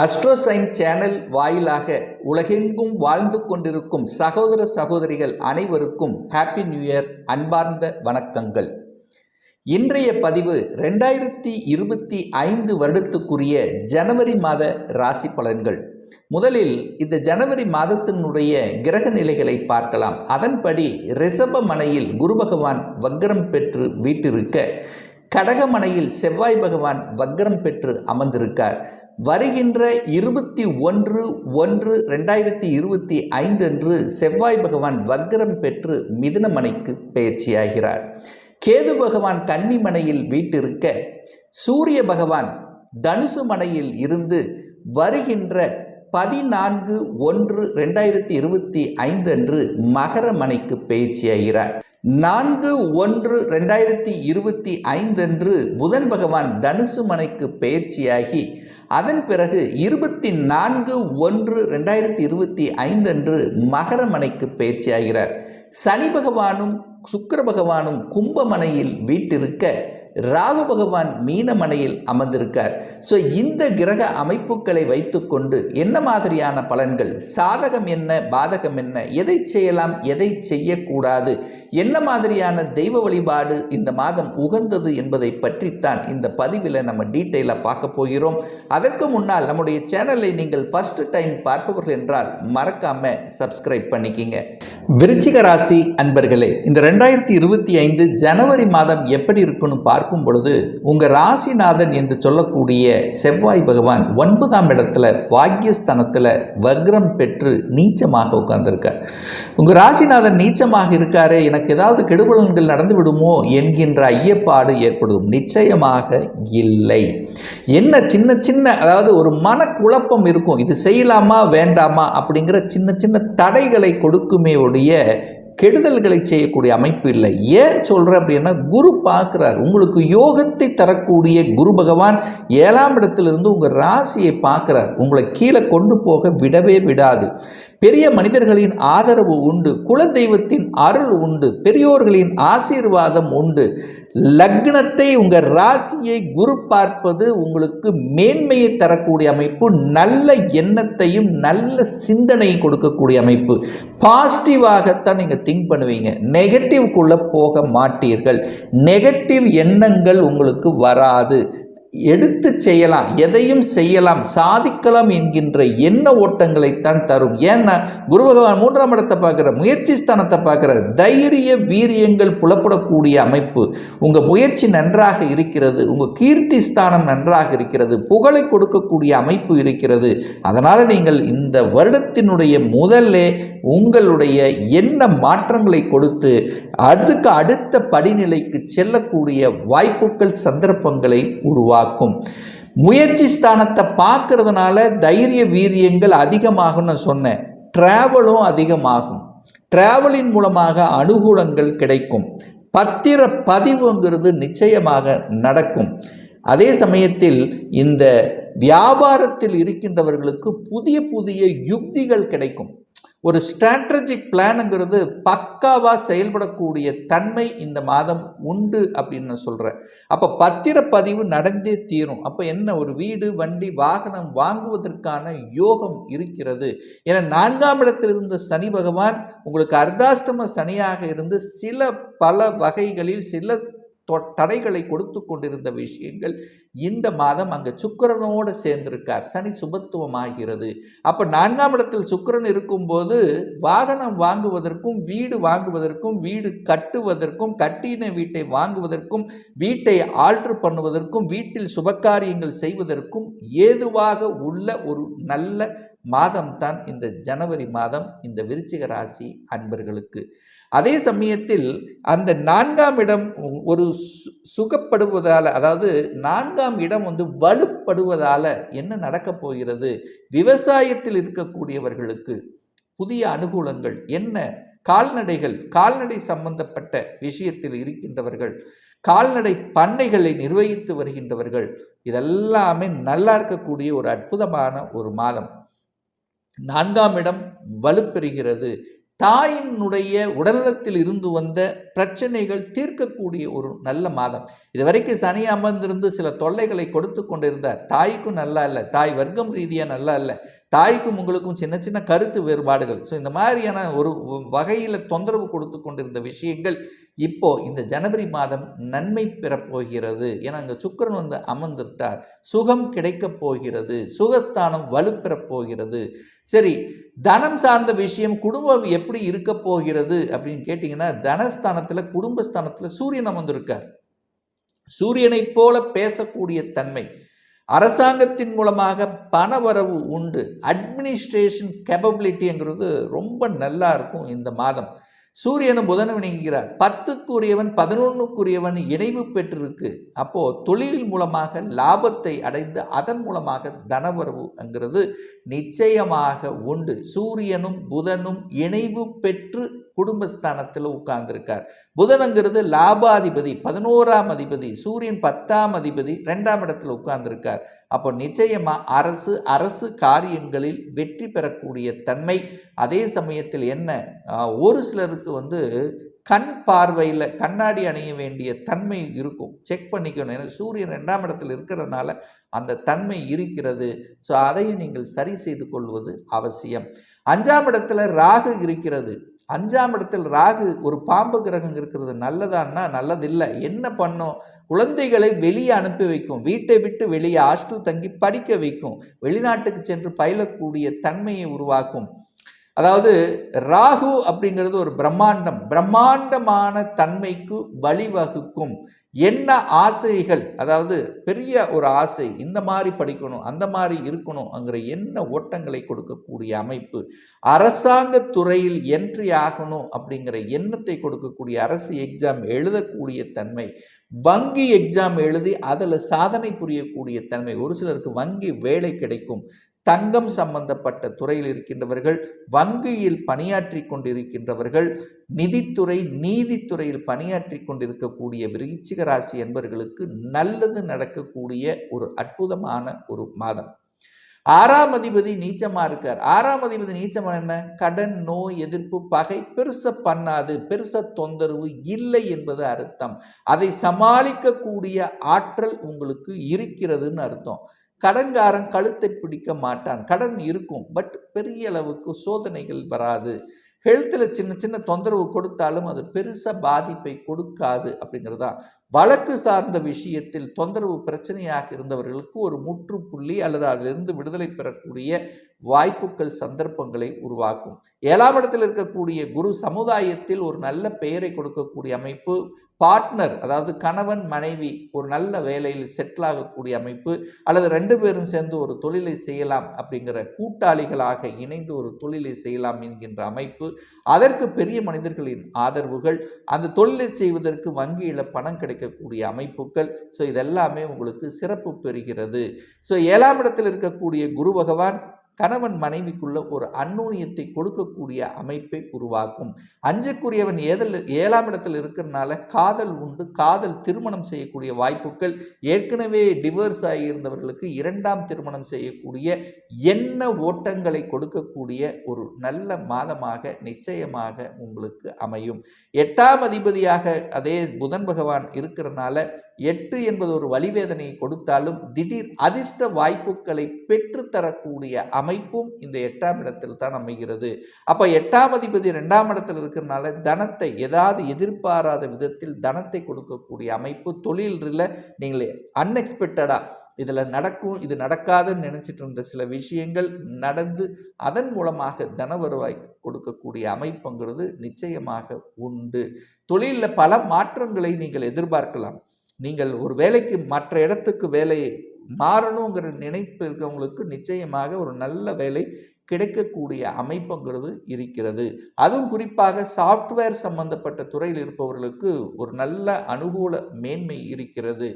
அஸ்ட்ரோசைன் channel வாயிலாக உலகெங்கும் வாழ்ந்து கொண்டிருக்கும் சகோதர சகோதரிகள் அனைவருக்கும் ஹாப்பி நியூ இயர் அன்பார்ந்த வணக்கங்கள். இன்றைய பதிவு ரெண்டாயிரத்தி இருபத்தி ஐந்து வருடத்துக்குரிய ஜனவரி மாத ராசி பலன்கள். முதலில் இந்த ஜனவரி மாதத்தினுடைய கிரக நிலைகளை பார்க்கலாம். அதன்படி ரிஷப மனையில் குரு பகவான் வக்ரம் பெற்று வீட்டிருக்க கடகமனையில் செவ்வாய் பகவான் வக்ரம் பெற்று அமர்ந்திருக்கார். வருகின்ற இருபத்தி ஒன்று ஒன்று ரெண்டாயிரத்தி இருபத்தி ஐந்து அன்று செவ்வாய் பகவான் வக்ரம் பெற்று மிதுனமனைக்கு பயிற்சியாகிறார். கேது பகவான் கன்னிமனையில் வீட்டிருக்க சூரிய பகவான் தனுசு மனையில் இருந்து வருகின்ற பதினான்கு ஒன்று ரெண்டாயிரத்தி இருபத்தி ஐந்து அன்று மகர மனைக்கு பயிற்சியாகிறார். நான்கு ஒன்று ரெண்டாயிரத்தி இருபத்தி ஐந்தன்று புதன் பகவான் தனுசு மனைக்கு பயிற்சியாகி அதன் பிறகு இருபத்தி நான்கு ஒன்று ரெண்டாயிரத்தி இருபத்தி ஐந்தன்று மகரமனைக்கு மகர மனைக்கு பயிற்சியாகிறார். சனி பகவானும் சுக்கர பகவானும் கும்பமனையில் வீட்டிருக்க ராகு பகவான் மீனமனையில் அமர்ந்திருக்கார். ஸோ இந்த கிரக அமைப்புகளை வைத்துக்கொண்டு என்ன மாதிரியான பலன்கள்? சாதகம் என்ன? பாதகம் என்ன? எதை செய்யலாம்? எதை செய்யக்கூடாது? என்ன மாதிரியான தெய்வ வழிபாடு இந்த மாதம் உகந்தது என்பதை பற்றித்தான் இந்த பதிவில் நம்ம டீட்டெயிலாக பார்க்க போகிறோம். அதற்கு முன்னால் நம்முடைய சேனலை நீங்கள் ஃபர்ஸ்ட் டைம் பார்ப்பவர்கள் என்றால் மறக்காம சப்ஸ்கிரைப் பண்ணிக்கிங்க. விருச்சிக ராசி அன்பர்களே இந்த ரெண்டாயிரத்தி இருபத்தி ஐந்து ஜனவரி மாதம் எப்படி இருக்குன்னு பார்க்கும் பொழுது உங்கள் ராசிநாதன் என்று சொல்லக்கூடிய செவ்வாய் பகவான் ஒன்பதாம் இடத்துல பாக்கியஸ்தானத்தில் வக்ரம் பெற்று நீச்சமாக உட்கார்ந்துருக்கார். உங்கள் ராசிநாதன் நீச்சமாக இருக்காரே எனக்கு ஏதாவது கெடுபலன்கள் நடந்து விடுமோ என்கின்ற ஐயப்பாடு ஏற்படும் நிச்சயமாக இல்லை. என்ன சின்ன சின்ன அதாவது ஒரு மனக்குழப்பம் இருக்கும். இது செய்யலாமா வேண்டாமா அப்படிங்கிற சின்ன சின்ன தடைகளை கொடுக்குமே ஒழிய கெடுதல்களை செய்யக்கூடிய அமைப்பு இல்லை. ஏன் சொல்கிறேன் அப்படின்னா குரு பார்க்குறார். உங்களுக்கு யோகத்தை தரக்கூடிய குரு பகவான் ஏழாம் இடத்திலிருந்து உங்கள் ராசியை பார்க்குறார். உங்களை கீழே கொண்டு போக விடவே விடாது. பெரிய மனிதர்களின் ஆதரவு உண்டு. குலதெய்வத்தின் அருள் உண்டு. பெரியோர்களின் ஆசீர்வாதம் உண்டு. லக்னத்தை உங்கள் ராசியை குரு பார்ப்பது உங்களுக்கு மேன்மையை தரக்கூடிய அமைப்பு நல்ல எண்ணத்தையும் நல்ல சிந்தனையை கொடுக்கக்கூடிய அமைப்பு. பாசிட்டிவாகத்தான் நீங்கள் திங்க் பண்ணுவீங்க. நெகட்டிவ்குள்ளே போக மாட்டீர்கள். நெகட்டிவ் எண்ணங்கள் உங்களுக்கு வராது. எடுத்து செய்யலாம் எதையும் செய்யலாம் சாதிக்கலாம் என்கின்ற எண்ண ஓட்டங்களைத்தான் தரும். ஏன்னா குரு பகவான் மூன்றாம் இடத்தை பார்க்குற முயற்சி ஸ்தானத்தை பார்க்குற தைரிய வீரியங்கள் புலப்படக்கூடிய அமைப்பு. உங்கள் முயற்சி நன்றாக இருக்கிறது உங்கள் கீர்த்தி ஸ்தானம் நன்றாக இருக்கிறது புகழை கொடுக்கக்கூடிய அமைப்பு இருக்கிறது. அதனால் நீங்கள் இந்த வருடத்தினுடைய முதல்ல உங்களுடைய எண்ண மாற்றங்களை கொடுத்து அதுக்கு அடுத்த படிநிலைக்கு செல்லக்கூடிய வாய்ப்புகள் சந்தர்ப்பங்களை உருவாக்கும் உருவாக்கும். முயற்சி ஸ்தானத்தை பார்க்கறதுனால தைரிய வீரியங்கள் அதிகமாகும் நான் சொன்னேன். ட்ராவலும் அதிகமாகும். ட்ராவலின் மூலமாக அனுகூலங்கள் கிடைக்கும். பத்திர பதிவுங்கிறது நிச்சயமாக நடக்கும். அதே சமயத்தில் இந்த வியாபாரத்தில் இருக்கின்றவர்களுக்கு புதிய புதிய யுக்திகள் கிடைக்கும். ஒரு ஸ்ட்ராட்டஜிக் பிளானுங்கிறது பக்காவாக செயல்படக்கூடிய தன்மை இந்த மாதம் உண்டு அப்படின்னு நான் சொல்கிறேன் அப்போ பத்திரப்பதிவு நடந்தே தீரும். அப்போ என்ன ஒரு வீடு வண்டி வாகனம் வாங்குவதற்கான யோகம் இருக்கிறது. ஏன்னா நான்காம் இடத்தில் இருந்த சனி பகவான் உங்களுக்கு அர்த்தாஷ்டம சனியாக இருந்து சில பல வகைகளில் சில தடைகளை கொடுத்து கொண்டிருந்த விஷயங்கள் இந்த மாதம் அங்கே சுக்கரனோடு சேர்ந்திருக்கார். சனி சுபத்துவம் ஆகிறது அப்போ நான்காம் இடத்தில் சுக்கரன் இருக்கும்போது வாகனம் வாங்குவதற்கும் வீடு வாங்குவதற்கும் வீடு கட்டுவதற்கும் கட்டின வீட்டை வாங்குவதற்கும் வீட்டை ஆல்ட்ரு பண்ணுவதற்கும் வீட்டில் சுபகாரியங்கள் செய்வதற்கும் ஏதுவாக உள்ள ஒரு நல்ல மாதம்தான் இந்த ஜனவரி மாதம் இந்த விருச்சிக ராசி அன்பர்களுக்கு. அதே சமயத்தில் அந்த நான்காம் இடம் ஒரு சுகப்படுவதால் அதாவது நான்காம் இடம் வந்து வலுப்படுவதால் என்ன நடக்கப் போகிறது? விவசாயத்தில் இருக்கக்கூடியவர்களுக்கு புதிய அனுகூலங்கள் என்ன? கால்நடைகள் கால்நடை சம்பந்தப்பட்ட விஷயத்தில் இருக்கின்றவர்கள் கால்நடை பண்ணைகளை நிர்வகித்து வருகின்றவர்கள் இதெல்லாமே நல்லா இருக்கக்கூடிய ஒரு அற்புதமான ஒரு மாதம். நான்காம் இடம் வலுப்பெறுகிறது. தாயினுடைய உடல்நலத்தில் இருந்து வந்த பிரச்சனைகள் தீர்க்கக்கூடிய ஒரு நல்ல மாதம். இதுவரைக்கும் சனி அமர்ந்திருந்து சில தொல்லைகளை கொடுத்து கொண்டிருந்தார். தாய்க்கும் நல்லா இல்லை. தாய் வர்க்கம் ரீதியாக நல்லா இல்லை. தாய்க்கும் உங்களுக்கும் சின்ன சின்ன கருத்து வேறுபாடுகள். ஸோ இந்த மாதிரியான ஒரு வகையில் தொந்தரவு கொடுத்து கொண்டிருந்த விஷயங்கள் இப்போ இந்த ஜனவரி மாதம் நன்மை பெறப்போகிறது ஏன்னா அங்கே சுக்கரன் வந்து அமர்ந்துட்டார் சுகம் கிடைக்கப் போகிறது. சுகஸ்தானம் வலுப்பெறப் போகிறது. சரி தனம் சார்ந்த விஷயம் குடும்பம் எப்படி இருக்க போகிறது அப்படின்னு கேட்டிங்கன்னா தனஸ்தானத்தில் குடும்பஸ்தானத்தில் சூரியன் அமர்ந்திருக்கார். சூரியனைப் போல பேசக்கூடிய தன்மை. அரசாங்கத்தின் மூலமாக பணவரவு உண்டு. அட்மினிஸ்ட்ரேஷன் கேப்பபிலிட்டிங்கிறது ரொம்ப நல்லா இருக்கும் இந்த மாதம். சூரியனும் புதனும் இணைகிறார். பத்துக்குரியவன் பதினொன்றுக்குரியவன் இணைவு பெற்றிருக்கு. அப்போது தொழில் மூலமாக லாபத்தை அடைந்து அதன் மூலமாக தனவரவுங்கிறது நிச்சயமாக உண்டு. சூரியனும் புதனும் இணைவு பெற்று குடும்பஸ்தானத்தில் உட்கார்ந்துருக்கார். புதனங்கிறது லாபாதிபதி பதினோராம் அதிபதி சூரியன் பத்தாம் அதிபதி ரெண்டாம் இடத்துல உட்கார்ந்துருக்கார். அப்போ நிச்சயமாக அரசு அரசு காரியங்களில் வெற்றி பெறக்கூடிய தன்மை. அதே சமயத்தில் என்ன? ஒரு சிலருக்கு வந்து கண் பார்வையில் கண்ணாடி அணிய வேண்டிய தன்மை இருக்கும். செக் பண்ணிக்கணும். ஏன்னா சூரியன் ரெண்டாம் இடத்தில் இருக்கிறதுனால அந்த தன்மை இருக்கிறது. ஸோ அதையும் நீங்கள் சரி செய்து கொள்வது அவசியம். அஞ்சாம் இடத்துல ராகு இருக்கிறது. அஞ்சாம் இடத்தில் ராகு ஒரு பாம்பு கிரகம் இருக்கிறது. நல்லதான்னா நல்லதில்லை. என்ன பண்ணும்? குழந்தைகளை வெளியே அனுப்பி வைக்கும். வீட்டை விட்டு வெளியே ஹாஸ்டல் தங்கி படிக்க வைக்கும். வெளிநாட்டுக்கு சென்று பயிலக்கூடிய தன்மையை உருவாக்கும். அதாவது ராகு அப்படிங்கிறது ஒரு பிரம்மாண்டம். பிரம்மாண்டமான தன்மைக்கு வழிவகுக்கும். என்ன ஆசைகள்? அதாவது பெரிய ஒரு ஆசை இந்த மாதிரி படிக்கணும் அந்த மாதிரி இருக்கணும்ங்கிற என்ன ஓட்டங்களை கொடுக்கக்கூடிய அமைப்பு? அரசாங்க துறையில் என்ட்ரி ஆகணும் அப்படிங்கிற எண்ணத்தை கொடுக்கக்கூடிய அரசு எக்ஸாம் எழுதக்கூடிய தன்மை வங்கி எக்ஸாம் எழுதி அதில் சாதனை புரியக்கூடிய தன்மை. ஒரு சிலருக்கு வங்கி வேலை கிடைக்கும். தங்கம் சம்பந்தப்பட்ட துறையில் இருக்கின்றவர்கள் வங்கியில் பணியாற்றி கொண்டிருக்கின்றவர்கள் நிதித்துறை நீதித்துறையில் பணியாற்றி கொண்டிருக்கக்கூடிய விருச்சிக ராசி என்பவர்களுக்கு நல்லது நடக்கக்கூடிய ஒரு அற்புதமான ஒரு மாதம். ஆறாம் அதிபதி நீச்சமா இருக்கார். ஆறாம் அதிபதி நீச்சமா என்ன? கடன் நோய் எதிர்ப்பு பகை பெருச பண்ணாது பெருச தொந்தரவு இல்லை என்பது அர்த்தம். அதை சமாளிக்கக்கூடிய ஆற்றல் உங்களுக்கு இருக்கிறதுன்னு அர்த்தம். கடன்காரன் கழுத்தை பிடிக்க மாட்டான். கடன் இருக்கும் பட் பெரிய அளவுக்கு சோதனைகள் வராது. ஹெல்த்தில் சின்ன சின்ன தொந்தரவு கொடுத்தாலும் அது பெருசாக பாதிப்பை கொடுக்காது அப்படிங்கிறது. தான் வழக்கு சார்ந்த விஷயத்தில் தொந்தரவு பிரச்சனையாக இருந்தவர்களுக்கு ஒரு முற்றுப்புள்ளி அல்லது அதிலிருந்து விடுதலை பெறக்கூடிய வாய்ப்புகள் சந்தர்ப்பங்களை உருவாக்கும். ஏழாம் இடத்தில் இருக்கக்கூடிய குரு சமுதாயத்தில் ஒரு நல்ல பெயரை கொடுக்கக்கூடிய அமைப்பு பார்ட்னர் அதாவது கணவன் மனைவி ஒரு நல்ல வேலையில் செட்டில் ஆகக்கூடிய அமைப்பு அல்லது ரெண்டு பேரும் சேர்ந்து ஒரு தொழிலை செய்யலாம் அப்படிங்கிற கூட்டாளிகளாக இணைந்து ஒரு தொழிலை செய்யலாம் என்கின்ற அமைப்பு. அதற்கு பெரிய மனிதர்களின் ஆதரவுகள். அந்த தொழிலை செய்வதற்கு வங்கியில் பணம் கிடைக்கக்கூடிய அமைப்புகள். ஸோ இதெல்லாமே உங்களுக்கு சிறப்பு பெறுகிறது. ஸோ ஏழாம் இடத்தில் இருக்கக்கூடிய குரு பகவான் கணவன் மனைவிக்குள்ள ஒரு அந்நூனியத்தை கொடுக்கக்கூடிய அமைப்பை உருவாக்கும். அஞ்சுக்குரியவன் ஏதல் ஏழாம் இடத்தில் இருக்கிறனால காதல் உண்டு. காதல் திருமணம் செய்யக்கூடிய வாய்ப்புகள். ஏற்கனவே டிவோர்ஸ் ஆகியிருந்தவர்களுக்கு இரண்டாம் திருமணம் செய்யக்கூடிய என்ன ஓட்டங்களை கொடுக்கக்கூடிய ஒரு நல்ல மாதமாக நிச்சயமாக உங்களுக்கு அமையும். எட்டாம் அதிபதியாக அதே புதன் பகவான் இருக்கிறனால எட்டு என்பது ஒரு வழிவேதனையை கொடுத்தாலும் திடீர் அதிர்ஷ்ட வாய்ப்புகளை பெற்றுத்தரக்கூடிய அமைப்பும் இந்த எட்டாம் இடத்தில் தான் அமைகிறது. அப்போ எட்டாம் அதிபதி ரெண்டாம் இடத்தில் இருக்கிறனால தனத்தை ஏதாவது எதிர்பாராத விதத்தில் தனத்தை கொடுக்கக்கூடிய அமைப்பு தொழிலில் நீங்கள் அன்எக்ஸ்பெக்டடாக இதில் நடக்கும் இது நடக்காதுன்னு நினச்சிட்டு இருந்த சில விஷயங்கள் நடந்து அதன் மூலமாக தன வருவாய் கொடுக்கக்கூடிய அமைப்புங்கிறது நிச்சயமாக உண்டு. தொழிலில் பல மாற்றங்களை நீங்கள் எதிர்பார்க்கலாம். நீங்கள் ஒரு வேலைக்கு மற்ற இடத்துக்கு வேலையை மாறணுங்கிற நினைப்பு இருக்கிறவங்களுக்கு நிச்சயமாக ஒரு நல்ல வேலை கிடைக்கக்கூடிய அமைப்புங்கிறது இருக்கிறது. அதுவும் குறிப்பாக சாஃப்ட்வேர் சம்பந்தப்பட்ட துறையில் இருப்பவர்களுக்கு ஒரு நல்ல அனுகூல மேன்மை இருக்கிறது.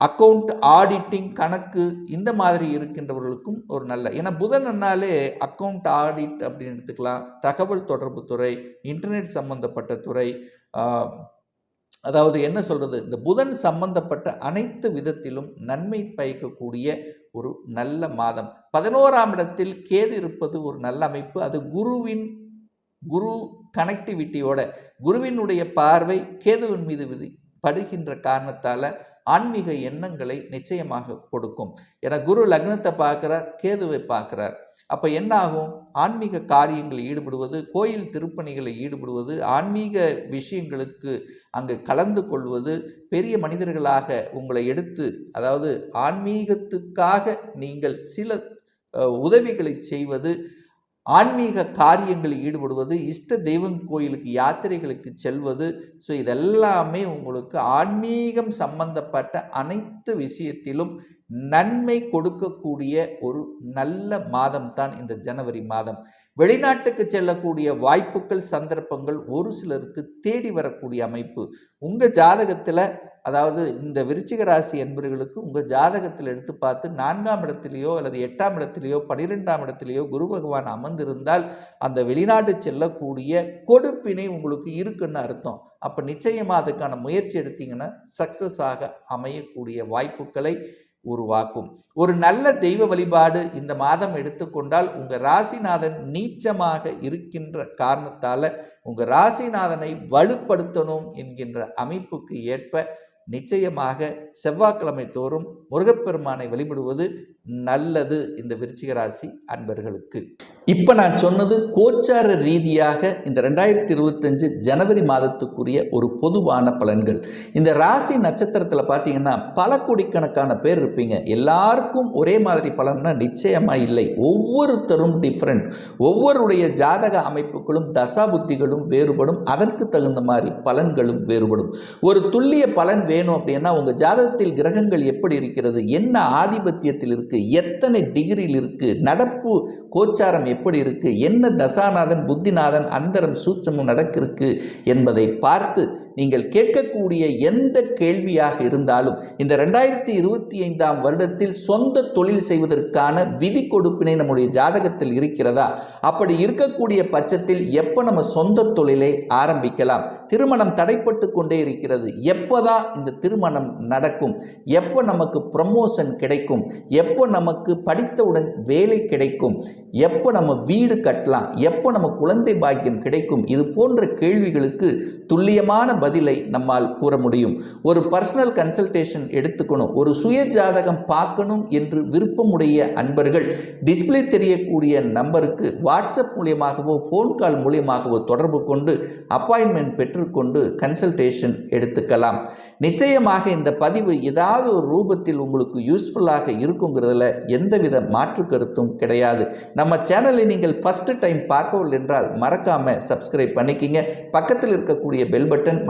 அக்கவுண்ட் ஆடிட்டிங் கணக்கு இந்த மாதிரி இருக்கின்றவர்களுக்கும் ஒரு நல்ல ஏன்னா புதன் என்னாலே அக்கௌண்ட் ஆடிட் அப்படின்னு எடுத்துக்கலாம். தகவல் தொடர்பு துறை இன்டர்நெட் சம்பந்தப்பட்ட துறை அதாவது என்ன சொல்கிறது இந்த புதன் சம்பந்தப்பட்ட அனைத்து விதத்திலும் நன்மை பயக்கக்கூடிய ஒரு நல்ல மாதம். பதினோராம் இடத்தில் கேது இருப்பது ஒரு நல்ல அமைப்பு. அது குருவின் குரு கனெக்டிவிட்டியோட குருவினுடைய பார்வை கேதுவின் மீது விதி படுகின்ற காரணத்தால் ஆன்மீக எண்ணங்களை நிச்சயமாக கொடுக்கும். என குரு லக்னத்தை பார்க்குறார் கேதுவை பார்க்குறார். அப்போ என்ன ஆகும் ஆன்மீக காரியங்களில் ஈடுபடுவது கோயில் திருப்பணிகளில் ஈடுபடுவது ஆன்மீக விஷயங்களுக்கு அங்கு கலந்து கொள்வது பெரிய மனிதர்களாக உங்களை எடுத்து அதாவது ஆன்மீகத்துக்காக நீங்கள் சில உதவிகளை செய்வது ஆன்மீக காரியங்களில் ஈடுபடுவது இஷ்ட தெய்வம் கோயிலுக்கு யாத்திரைகளுக்கு செல்வது. ஸோ இதெல்லாமே உங்களுக்கு ஆன்மீகம் சம்பந்தப்பட்ட அனைத்து விஷயத்திலும் நன்மை கொடுக்கக்கூடிய ஒரு நல்ல மாதம் தான் இந்த ஜனவரி மாதம். வெளிநாட்டுக்கு செல்லக்கூடிய வாய்ப்புகள் சந்தர்ப்பங்கள் ஒரு சிலருக்கு தேடி வரக்கூடிய அமைப்பு. உங்கள் ஜாதகத்தில் அதாவது இந்த விருச்சிக ராசி என்பவர்களுக்கு உங்கள் ஜாதகத்தில் எடுத்து பார்த்து நான்காம் இடத்திலேயோ அல்லது எட்டாம் இடத்திலேயோ பன்னிரெண்டாம் இடத்திலேயோ குரு பகவான் அமர்ந்திருந்தால் அந்த வெளிநாட்டு செல்லக்கூடிய கொடுப்பினை உங்களுக்கு இருக்குன்னு அர்த்தம். அப்போ நிச்சயமாக அதுக்கான முயற்சி எடுத்தீங்கன்னா சக்ஸஸ் ஆக அமையக்கூடிய வாய்ப்புகளை உருவாக்கும். ஒரு நல்ல தெய்வ வழிபாடு இந்த மாதம் எடுத்துக்கொண்டால் உங்கள் ராசிநாதன் நீச்சமாக இருக்கின்ற காரணத்தால் உங்கள் ராசிநாதனை வலுப்படுத்தணும் என்கின்ற அமைப்புக்கு ஏற்ப நிச்சயமாக செவ்வாய்க்கிழமை தோறும் முருகப்பெருமானை வழிபடுவது நல்லது இந்த விருச்சிக ராசி அன்பர்களுக்கு. இப்போ நான் சொன்னது கோச்சார ரீதியாக இந்த ரெண்டாயிரத்தி இருபத்தஞ்சு ஜனவரி மாதத்துக்குரிய ஒரு பொதுவான பலன்கள். இந்த ராசி நட்சத்திரத்தில் பார்த்தீங்கன்னா பல கோடிக்கணக்கான பேர் இருப்பீங்க. எல்லாருக்கும் ஒரே மாதிரி பலன்னா நிச்சயமாக இல்லை. ஒவ்வொருத்தரும் டிஃப்ரெண்ட் ஒவ்வொருடைய ஜாதக அமைப்புகளும் தசாபுத்திகளும் வேறுபடும். அதற்கு தகுந்த மாதிரி பலன்களும் வேறுபடும். ஒரு துல்லிய பலன் வேணும் அப்படின்னா உங்கள் ஜாதகத்தில் கிரகங்கள் எப்படி இருக்கிறது? என்ன ஆதிபத்தியத்தில் இருக்குது எத்தனை டிகிரியில் இருக்குது நடப்பு கோச்சாரம் எப்படி இருக்குது என்ன தசாநாதன் புத்திநாதன் அந்தரம் சூட்சமும் நடக்கிருக்கு என்பதை பார்த்து நீங்கள் கேட்கக்கூடிய எந்த கேள்வியாக இருந்தாலும் இந்த ரெண்டாயிரத்தி இருபத்தி ஐந்தாம் வருடத்தில் சொந்த தொழில் செய்வதற்கான விதி கொடுப்பினை நம்முடைய ஜாதகத்தில் இருக்கிறதா? அப்படி இருக்கக்கூடிய பட்சத்தில் எப்போ நம்ம சொந்த தொழிலை ஆரம்பிக்கலாம்? திருமணம் தடைப்பட்டு கொண்டே இருக்கிறது. எப்போதான் இந்த திருமணம் நடக்கும்? எப்போ நமக்கு ப்ரமோஷன் கிடைக்கும்? எப்போ நமக்கு படித்தவுடன் வேலை கிடைக்கும்? எப்போ நம்ம வீடு கட்டலாம்? எப்போ நம்ம குழந்தை பாக்கியம் கிடைக்கும்? இது போன்ற கேள்விகளுக்கு துல்லியமான பதிலை நம்மால் கூற முடியும். ஒரு பர்சனல் கன்சல்டேஷன் எடுத்துக்கணும். ஒரு சுய ஜாதகம் பார்க்கணும் என்று விருப்பமுடைய அன்பர்கள் டிஸ்பிளே தெரியக்கூடிய நம்பருக்கு வாட்ஸ்அப் மூலியமாகவோ ஃபோன் கால் மூலியமாகவோ தொடர்பு கொண்டு அப்பாயின்மெண்ட் பெற்றுக்கொண்டு கன்சல்டேஷன் எடுத்துக்கலாம். நிச்சயமாக இந்த பதிவு ஏதாவது ஒரு ரூபத்தில் உங்களுக்கு யூஸ்ஃபுல்லாக இருக்குங்கிறதுல எந்தவித மாற்று கருத்தும் கிடையாது. நம்ம சேனலை நீங்கள் ஃபஸ்ட்டு டைம் பார்க்கவில்லை என்றால் மறக்காமல் சப்ஸ்கிரைப் பண்ணிக்கிங்க. பக்கத்தில் இருக்கக்கூடிய பெல் பட்டன்